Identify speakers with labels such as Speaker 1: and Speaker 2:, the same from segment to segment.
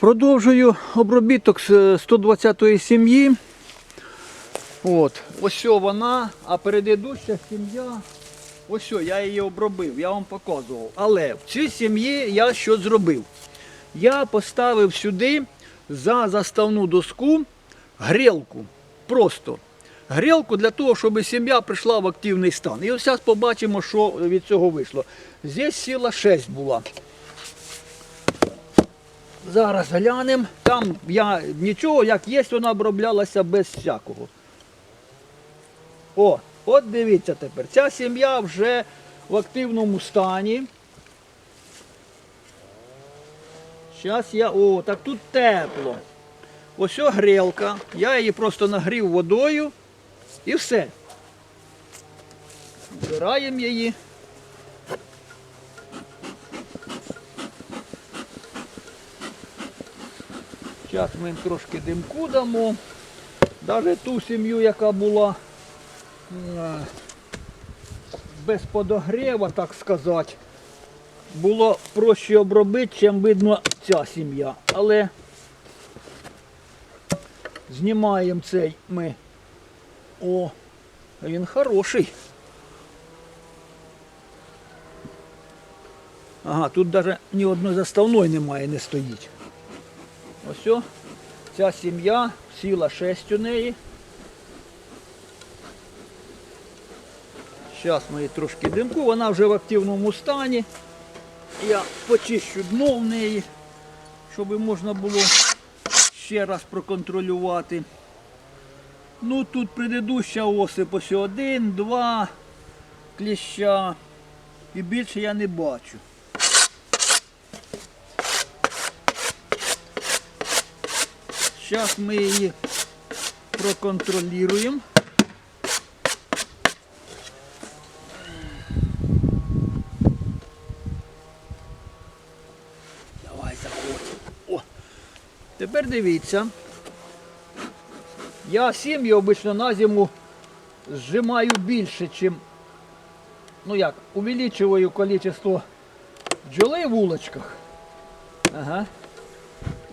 Speaker 1: Продовжую обробіток з 120-ї сім'ї. От, ось вона, а передидуща сім'я. Ось я її обробив, я вам показував. Але в цій сім'ї я що зробив? Я поставив сюди за заставну доску грілку. Просто грілку для того, щоб сім'я прийшла в активний стан. І ось зараз побачимо, що від цього вийшло. Здесь сіла 6 була. Зараз глянемо. Там я нічого, як є, вона оброблялася без всякого. О, от дивіться тепер. Ця сім'я вже в активному стані. Зараз я. О, так тут тепло. Ось о грілка. Я її просто нагрів водою і все. Збираємо її. Зараз ми їм трошки димку дамо. Навіть ту сім'ю, яка була е, без подогріва, так сказати, було проще обробити, чим видно ця сім'я. Але знімаємо цей ми. О, він хороший. Ага, тут навіть ні одної заставної немає, не стоїть. Ось ця сім'я, сіла 6 у неї. Зараз ми її трошки димку, вона вже в активному стані. Я почищу дно в неї, щоб можна було ще раз проконтролювати. Ну тут предыдуща осип ось один, два кліща. І більше я не бачу. Зараз ми її проконтролюємо. Давай заходь. Тепер дивіться. Я сім'ї обично на зиму зжимаю більше, чим, ну як, увеличиваю количество бджоли в улочках. Ага.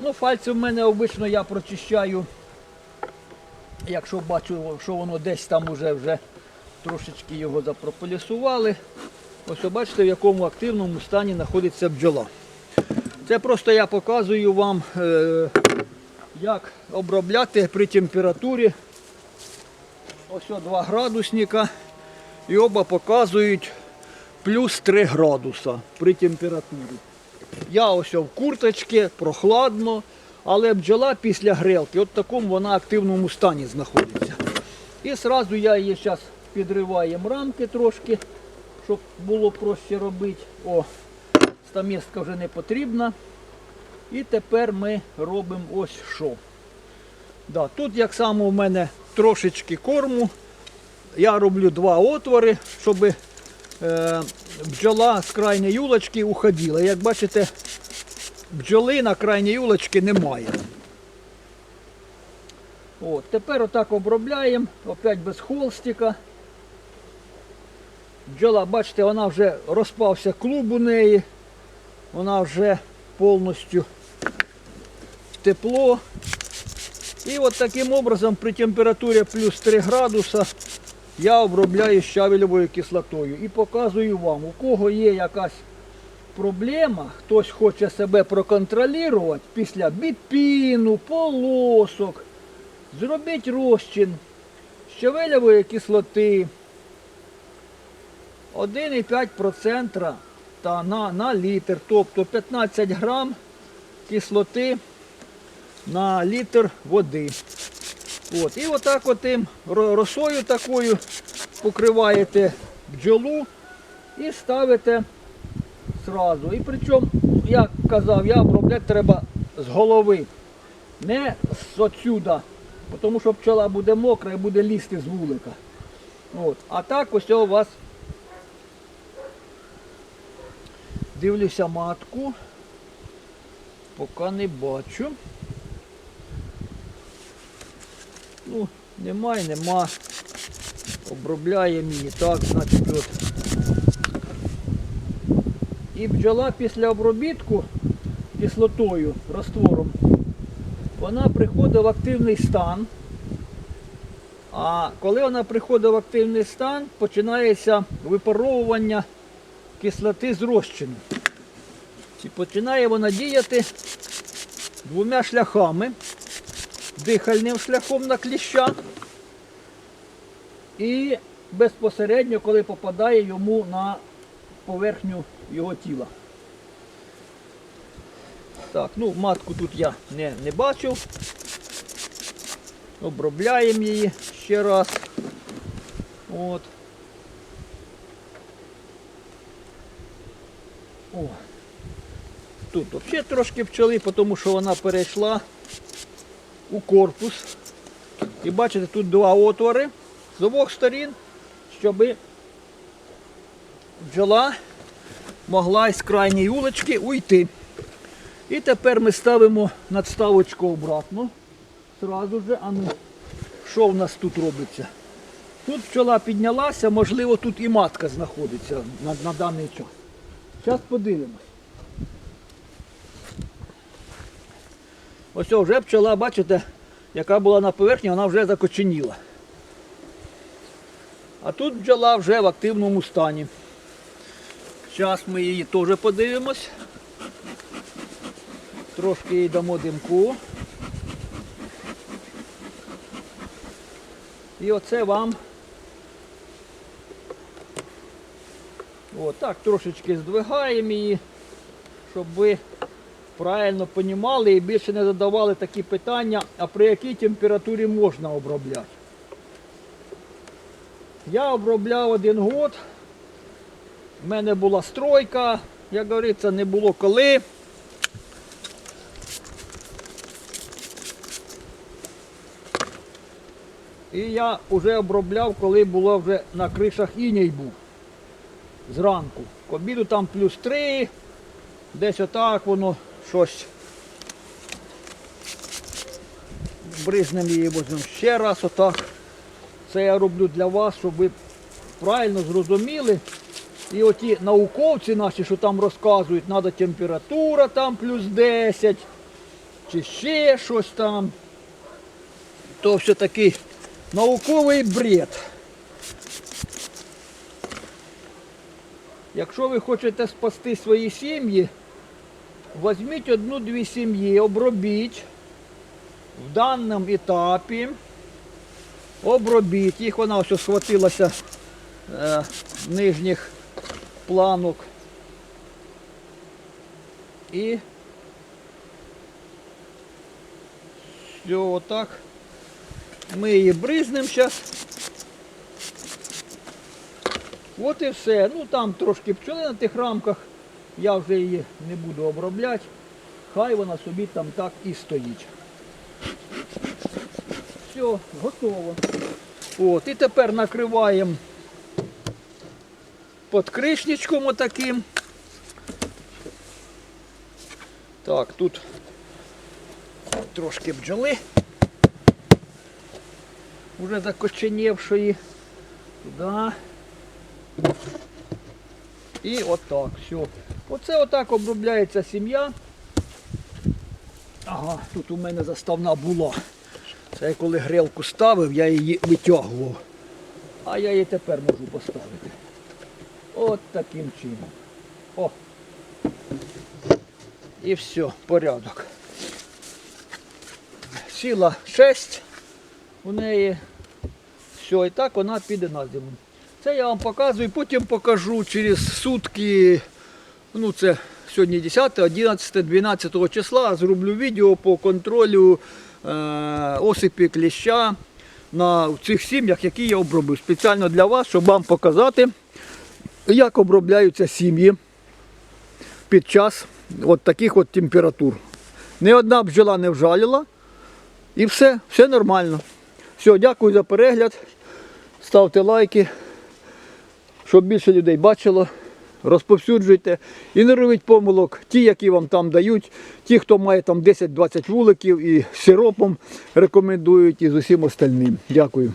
Speaker 1: Ну, пальці в мене обично я прочищаю, якщо бачу, що воно десь там уже вже трошечки його запрополісували. Ось бачите, в якому активному стані знаходиться бджола. Це просто я показую вам, е, як обробляти при температурі. Ось о 2 градусника. І оба показують плюс 3 градуса при температурі. Я ось в курточці, прохладно, але бджола після грелки, от в такому вона активному стані знаходиться. І одразу я її зараз підриваємо рамки трошки, щоб було проще робити. О, стамістка вже не потрібна. І тепер ми робимо ось що. Да, тут як само у мене трошечки корму. Я роблю два отвори, щоб бджола з крайньої юлочки уходила. Як бачите, бджоли на крайній юлочці немає. От, тепер отак обробляємо, опять без холстика. Бджола, бачите, вона вже розпався клуб у неї. Вона вже повністю тепло. І от таким образом при температурі плюс 3 градуса я обробляю щавелевою кислотою і показую вам, у кого є якась проблема, хтось хоче себе проконтролювати після бітпіну, полосок, зробіть розчин щавелевої кислоти 1,5% та на, на літр, тобто 15 грам кислоти на літр води. От. І отак от тим росою такою покриваєте бджолу і ставите зразу. І причому, як казав, я обробляти треба з голови, не з отсюда, тому що пчола буде мокра і буде лізти з вулика. От. А так ось у вас дивлюся матку, поки не бачу. Ну, немає, нема. Обробляємо її так, значить от. І бджола після обробітку кислотою, раствором, вона приходить в активний стан. А коли вона приходить в активний стан, починається випаровування кислоти з розчину. І починає вона діяти двома шляхами. Дихальним шляхом на кліща і безпосередньо, коли попадає йому на поверхню його тіла. Так, ну матку тут я не, не бачив. Обробляємо її ще раз. От. О. Тут взагалі трошки пчели, тому що вона перейшла у корпус. І бачите, тут два отвори з обох сторін, щоб бджола могла із крайньої улочки уйти. І тепер ми ставимо надставочку обратно. Сразу же, а ну, що в нас тут робиться? Тут пчола піднялася, можливо, тут і матка знаходиться на, на даний час. Зараз подивимось. Ось вже пчола, бачите, яка була на поверхні, вона вже закоченіла. А тут бджола вже в активному стані. Зараз ми її теж подивимось. Трошки їй дамо димку. І оце вам. Отак трошечки здвигаємо її, щоб ви правильно розуміли і більше не задавали такі питання, а при якій температурі можна обробляти. Я обробляв один год. У мене була стройка, як говориться, не було коли. І я вже обробляв, коли було вже на кришах іній був. Зранку. К обіду там плюс 3, десь отак воно щось. Бризнем її возьмемо ще раз отак. Це я роблю для вас, щоб ви правильно зрозуміли. І оті науковці наші, що там розказують, треба температура там плюс 10, чи ще щось там. То все такий науковий бред. Якщо ви хочете спасти свої сім'ї, візьміть одну-дві сім'ї, обробіть в даному етапі. Обробіть їх, вона ось схватилася е, нижніх планок. І все отак. Ми її бризнемо зараз. От і все. Ну там трошки пчоли на тих рамках. Я вже її не буду обробляти. Хай вона собі там так і стоїть. Все, готово. От, і тепер накриваємо подкришничком отаким. Так, тут трошки бджоли. Уже закоченівшої. Туди. І отак, все. Оце отак обробляється сім'я. Ага, тут у мене заставна була. Це я коли грілку ставив, я її витягував. А я її тепер можу поставити. От таким чином. О. І все, порядок. Сіла 6 у неї. Все, і так вона піде на зиму. Це я вам показую, потім покажу через сутки. Ну це сьогодні 10, 11, 12 числа. Зроблю відео по контролю е, осипі кліща на цих сім'ях, які я обробив. Спеціально для вас, щоб вам показати, як обробляються сім'ї під час от таких от температур. Ні одна бджола не вжаліла. І все, все нормально. Все, дякую за перегляд. Ставте лайки, щоб більше людей бачило. Розповсюджуйте і не робіть помилок. Ті, які вам там дають, ті, хто має там 10-20 вуликів і сиропом рекомендують і з усім остальним. Дякую.